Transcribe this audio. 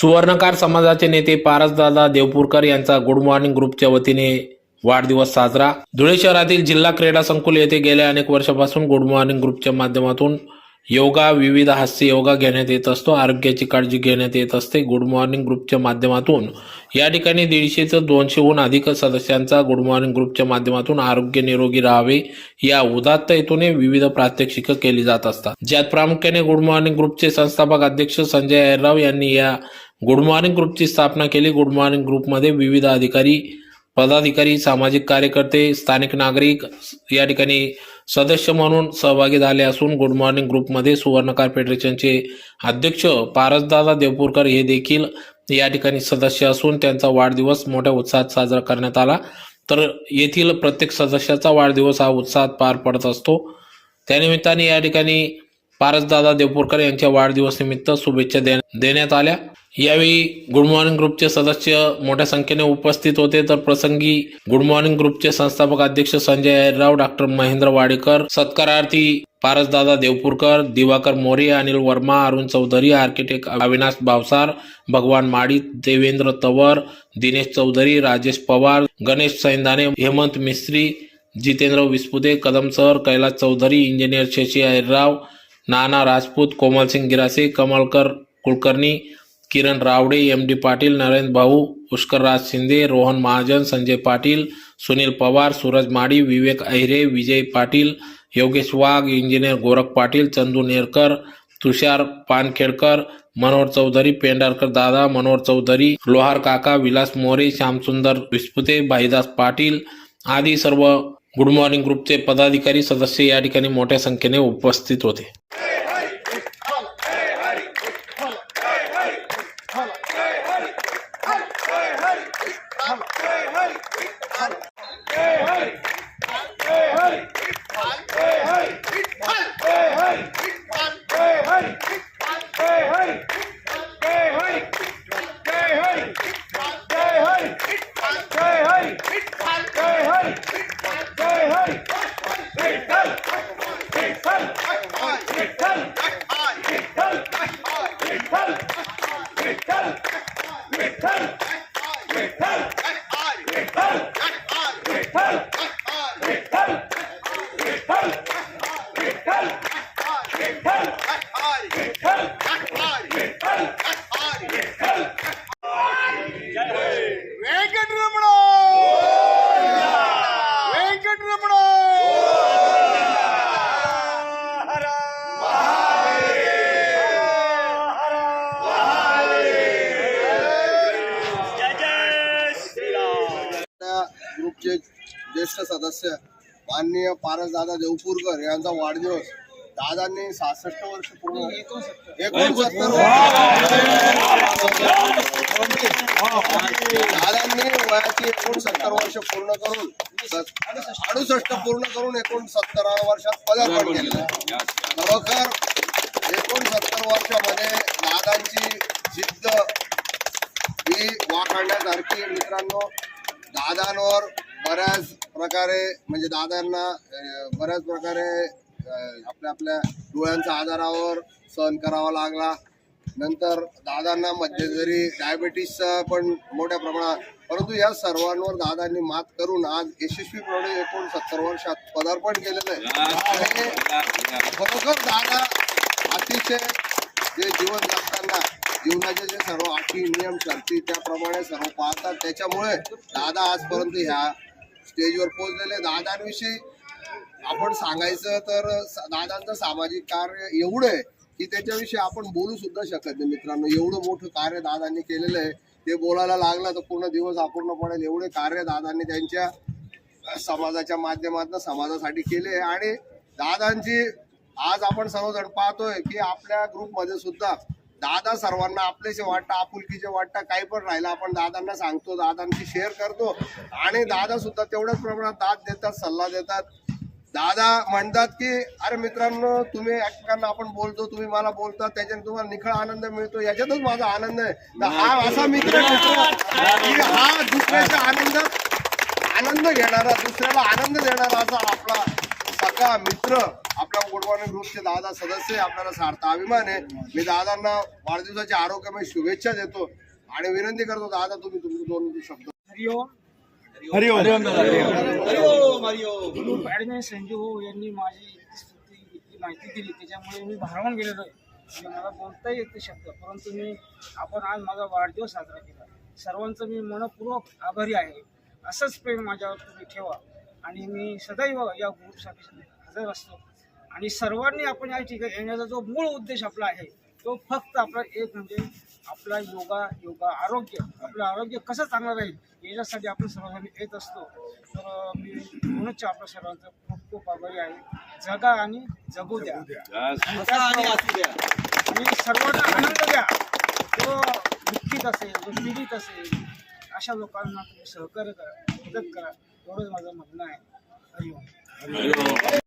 सुवर्णकार समाजाचे नेते पारसदादा देवपूरकर यांचा गुड मॉर्निंग ग्रुपच्या वतीने वाढदिवस साजरा. धुळे शहरातील जिल्हा क्रीडा संकुल येथे गेल्या अनेक वर्षापासून गुड मॉर्निंग ग्रुपच्या माध्यमातून योगा विविध हास्य योगा घेण्यात येत असतो. आरोग्याची काळजी घेण्यात येत असते. गुड मॉर्निंग ग्रुपच्या माध्यमातून या ठिकाणी दीडशे ते दोनशेहून अधिक सदस्यांचा गुड मॉर्निंग ग्रुपच्या माध्यमातून आरोग्य निरोगी राहावे या उदात्त हेतूने विविध प्रात्यक्षिक केली जात असतात. ज्यात प्रामुख्याने गुड मॉर्निंग ग्रुपचे संस्थापक अध्यक्ष संजय अय्यरराव यांनी या गुड मॉर्निंग ग्रुपची स्थापना केली. गुड मॉर्निंग ग्रुपमध्ये विविध अधिकारी पदाधिकारी सामाजिक कार्यकर्ते स्थानिक नागरिक या ठिकाणी सदस्य म्हणून सहभागी झाले असून गुड मॉर्निंग ग्रुपमध्ये सुवर्णकार फेडरेशनचे अध्यक्ष पारसदादा देवपूरकर हे देखील या ठिकाणी सदस्य असून त्यांचा वाढदिवस मोठ्या उत्साहात साजरा करण्यात आला. तर येथील प्रत्येक सदस्याचा वाढदिवस हा उत्साहात पार पडत असतो. त्यानिमित्ताने या ठिकाणी पारसदादा देवपूरकर यांच्या वाढदिवस निमित्त शुभेच्छा दे- देण्यात आल्या. यावेळी गुड मॉर्निंग ग्रुपचे सदस्य मोठ्या संख्येने उपस्थित होते. तर प्रसंगी गुड मॉर्निंग ग्रुपचे संस्थापक अध्यक्ष Sanjay Rao doctor Mahendra Wadekar सत्कारार्थी Parasdada Deopurkar Diwakar More Anil Verma Arun Chaudhari architect Avinash Bhavsar Bhagwan Madi Devendra Tawar Dinesh Chaudhari Rajesh Pawar Ganesh Saindane Hemant Mistry Jitendra Vispute Kadam sir Kailas Chaudhary engineer Shashi Ayyarrao Nana Rajput Komalsing Girase Kamalkar Kulkarni Kiran Rawade M D Patil Narendra Bhau Pushkarraj Shinde Rohan Mahajan Sanjay Patil Sunil Pawar Suraj Madi Vivek Ahire Vijay Patil Yogesh Wagh engineer Gorakh Patil Chandu Nerkar Tushar Pankhedkar Manohar Chaudhary Pendharkar Dada Manohar Chaudhari लोहार काका विलास मोरे श्यामसुंदर विस्पुते भाईदास पाटील आदी सर्व good morning ग्रुपचे पदाधिकारी सदस्य या ठिकाणी मोठ्या संख्येने उपस्थित होते. Hey! ज्येष्ठ सदस्य माननीय पारसदादा देवपूरकर यांचा वाढदिवस दादांनी सहासष्ट वर्ष पूर्ण एकोणसत्तर दादांनी वयाची एकोणसत्तर वर्ष पूर्ण करून अडुसष्ट पूर्ण करून एकोणसत्तर वर्षात पदार्पण केलेलं आहे. खरोखर एकोणसत्तर वर्षामध्ये दादांची जिद्द ही वाखाणण्यासारखी मित्रांनो दादांवर बऱ्याच प्रकारे म्हणजे दादांना बऱ्याच प्रकारे आपल्या आपल्या डोळ्यांच्या आजारावर सहन करावा लागला. नंतर दादांना मध्यंतरी डायबिटीसचा पण मोठ्या प्रमाणात परंतु या सर्वांवर दादांनी मात करून आज यशस्वीपणे एकोणसत्तर वर्षात पदार्पण केलेलं आहे. खरोखर दादा अतिशय जे जीवन जगताना जीवनाचे जे सर्व अटी नियम शर्ती त्याप्रमाणे सर्व पाहतात त्याच्यामुळे दादा आजपर्यंत ह्या स्टेजवर पोहोचलेले. दादांविषयी आपण सांगायचं तर दादांचं सामाजिक कार्य एवढं आहे की त्याच्याविषयी आपण बोलू सुद्धा शकत नाही मित्रांनो. एवढं मोठं कार्य दादांनी केलेलं आहे. ते बोलायला लागलं तर पूर्ण दिवस अपूर्ण पडेल एवढे कार्य दादांनी त्यांच्या समाजाच्या माध्यमातून समाजासाठी केले आणि दादांची आज आपण सर्वजण पाहतोय की आपल्या ग्रुपमध्ये सुद्धा दादा सर्वांना आपलेसे वाटतं आपुलकीचे वाटतं काही पण राहिलं आपण दादांना सांगतो दादांची शेअर करतो. आणि दादा सुद्धा तेवढ्याच प्रमाणात दाद देतात सल्ला देतात. दादा म्हणतात की अरे मित्रांनो तुम्ही एकमेकांना आपण बोलतो तुम्ही मला बोलता त्याच्याने तुम्हाला निखळ आनंद मिळतो याच्यातच माझा आनंद आहे. तर हा असा मित्र की हा दुसऱ्याच्या आनंदात आनंद घेणारा दुसऱ्याला आनंद देणारा असा आपला सगळा मित्र. आपल्या गुड मॉर्निंग ग्रुपचे दादा सदस्य आपल्याला सार्थ अभिमान आहे. मी दादांना वाढदिवसाची आरोग्यमय शुभेच्छा देतो आणि विनंती करतो दादा तुम्ही तुमचे दोन शब्द हरिओम. संजीव भाऊ यांनी माझी इतकी माहिती दिली. त्याच्यामुळे मी भारावून गेलेलो आहे. मला बोलता येते शब्द. परंतु मी आपण आज माझा वाढदिवस साजरा केला. सर्वांचं मी मनपूर्वक आभारी आहे. असंच प्रेम माझ्यावर तुम्ही ठेवा. आणि मी सदैव या ग्रुपसाठी हजर असतो. आणि सर्वांनी आपण या ठिकाणी येण्याचा जो मूळ उद्देश आपला आहे तो फक्त आपला एक म्हणजे आपला योगा योगा आरोग्य. आपलं आरोग्य कसं चांगलं राहील याच्यासाठी आपण सर्वजण येत असतो. तर मी म्हणूनच आपल्या सर्वांचं खूप खूप आभारी आहे. जगा आणि जगू द्या. आणि सर्वांना आनंद द्या. जो दुःखीत असेल जो पीडित असेल अशा लोकांना तुम्ही सहकार्य करा मदत करा. एवढंच माझं म्हणणं आहे. हरिओम.